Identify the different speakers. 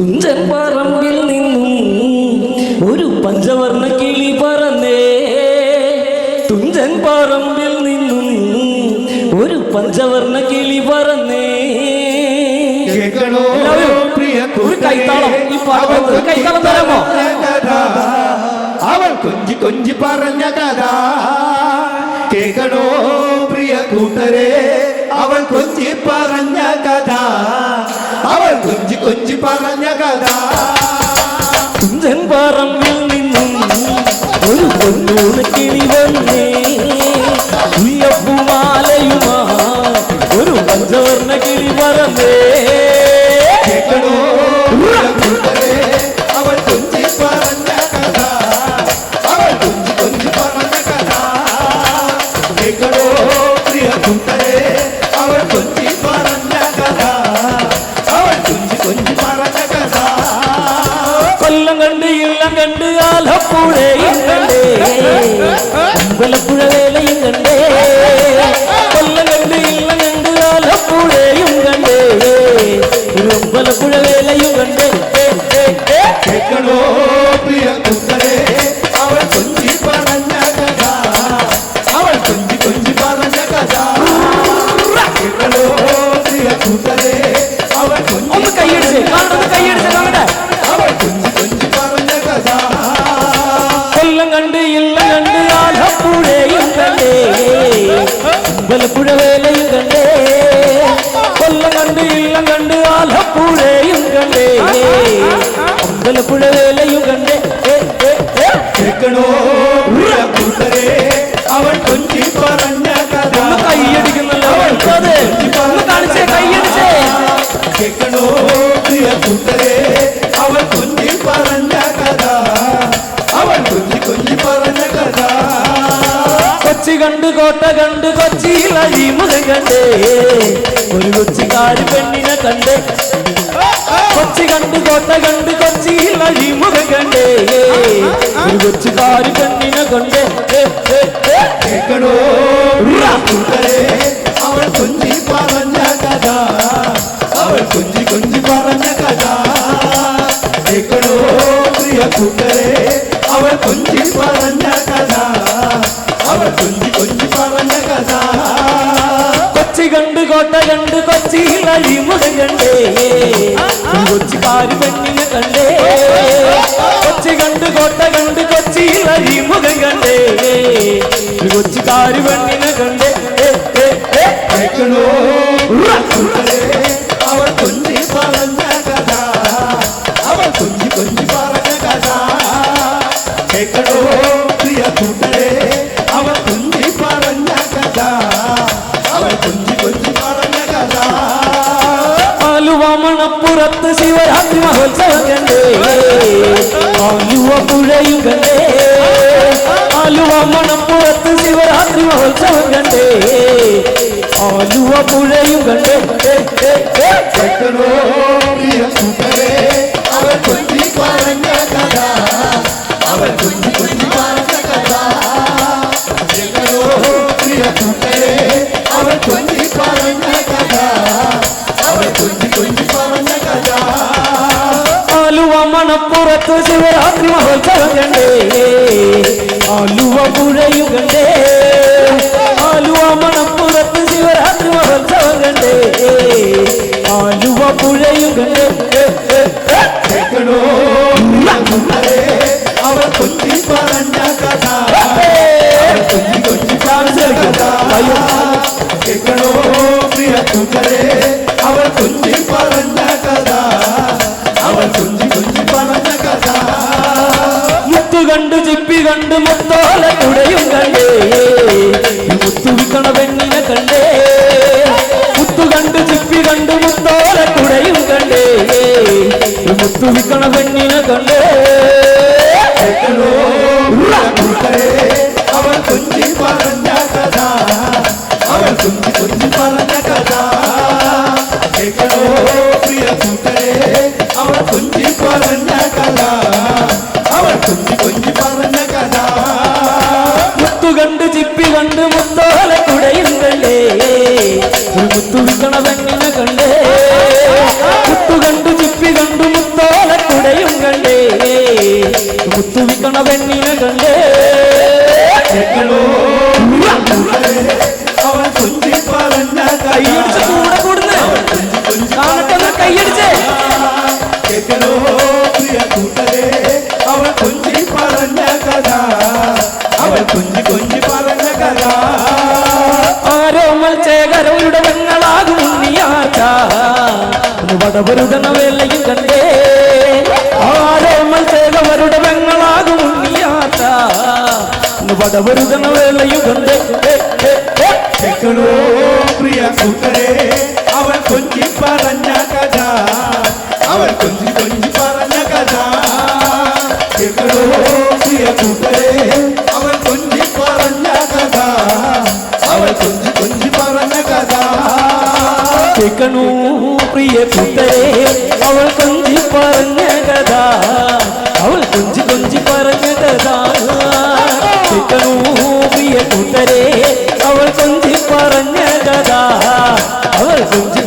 Speaker 1: തുഞ്ചൻ പറമ്പിൽ നിന്നും ഒരു പഞ്ചവർണ കിളി പറന്നേ. തുഞ്ചൻ പറമ്പിൽ നിന്നും ഒരു പഞ്ചവർണ കിളി പറന്നേ. ഒരു കൈത്താളം കൈത്താളം തരാമോ?
Speaker 2: അവൾ കൊഞ്ചി കൊഞ്ചി പറഞ്ഞ കഥ. കേക്കണോ പ്രിയ കൂട്ടരെ? അവൾ
Speaker 1: பள்ளம் கண்டு இல்லம் கண்டு ஆலப்புழை உங்களப்புழவேல അമ്പലപ്പുഴ വേലയും കണ്ടേ കൊല്ലം കണ്ട് ഇല്ലം കണ്ട് ആലപ്പുഴയും കണ്ടേ ഒരു കോട്ട കണ്ട് കൊച്ചിയിൽ അഴിമുഖം കണ്ടേ ഒരു കൊച്ചിക്കാരി പെണ്ണിനെ കണ്ടേ കൊച്ചി കണ്ട് കോട്ട കണ്ട് കൊച്ചിയിൽ അഴിമുഖം കണ്ടേ ഒരു കൊച്ചുകാരി പെണ്ണിനെ കണ്ടേ കണ്ട് കോട്ട കണ്ട് കൊച്ചിയിലായി മുഖം കണ്ടേ കൊച്ചി പാരി പെണ്ണിനെ കണ്ടേ കൊച്ചി കണ്ട് കോട്ട കണ്ട് കൊച്ചിയിലായി മുഖം കണ്ടേ കൊച്ചി പാരി പെണ്ണിനെ കണ്ടേ
Speaker 2: होतो गंडे आयुवा मन पुरत शिवरात्रि होतो गंडे आलुवा पुरे गंडे जटरो प्रिय
Speaker 1: सुतरे മണപ്പുറത്ത് ശിവരാത്രി മഹോത്സവമുണ്ട് ആലുവ പുഴയുകണ്ടേ. ആലുവ മണപ്പുറത്ത്
Speaker 2: நம்பி கண்டு முத்தோல உடையும் கண்டே. முத்துவி கணவெண்ணின கண்டே. முத்து கண்டு சிப்பி கண்டு முத்தோல குடையும் கண்டே. முத்துவி
Speaker 1: கணவெண்ணின கண்டே. அவள் கொஞ்சி பறஞ்சாட்டதா அவள் கொஞ்சி கொஞ்சி பற പെണ്ണിനെ കണ്ടേ. മുത്തു കണ്ടു ചിപ്പി കണ്ടു മുത്തോല കുടയും കണ്ടേ. മുത്തു വിൽക്കണ പെണ്ണിനെ കണ്ടേ. കൈയടിച്ച് കൂടെ കൂടുന്നു. കാണട്ടെ കൈയടിച്ചേ
Speaker 2: കേക്കണോ പ്രിയ കൂട്ടരെ അവൾ കൊഞ്ചി പറഞ്ഞ കഥ. അവൾ കൊഞ്ചി കൊഞ്ചി പറഞ്ഞ കഥ.
Speaker 1: ആരോ മത്സേകരവരുടെ പെങ്ങളാകും. കണ്ടേ. ആരോമൽ ചേകവരുടെ പെങ്ങളാകും ഉണ്ണിയാച്ച വടവരുതന വേലയും കണ്ടേ. ഏ, ഏ, ഏ.
Speaker 2: കേൾക്കണോ പ്രിയ കൂട്ടരെ അവൻ കൊഞ്ചി പറഞ്ഞ കഥ. അവൻ കൊഞ്ചി കൊഞ്ചി പറഞ്ഞ കഥ. കേൾക്കണോ പ്രിയ കൂട്ടരെ
Speaker 1: കേൾക്കണു പ്രിയ പുത്തരെ അവൾ കൊഞ്ചി പറഞ്ഞ കഥ അവൾ കൊഞ്ചി കൊഞ്ചി പറഞ്ഞ കഥ. കേൾക്കണു പ്രിയ പുത്തരെ അവൾ കൊഞ്ചി പറഞ്ഞ കഥ അവൾ കൊഞ്ചി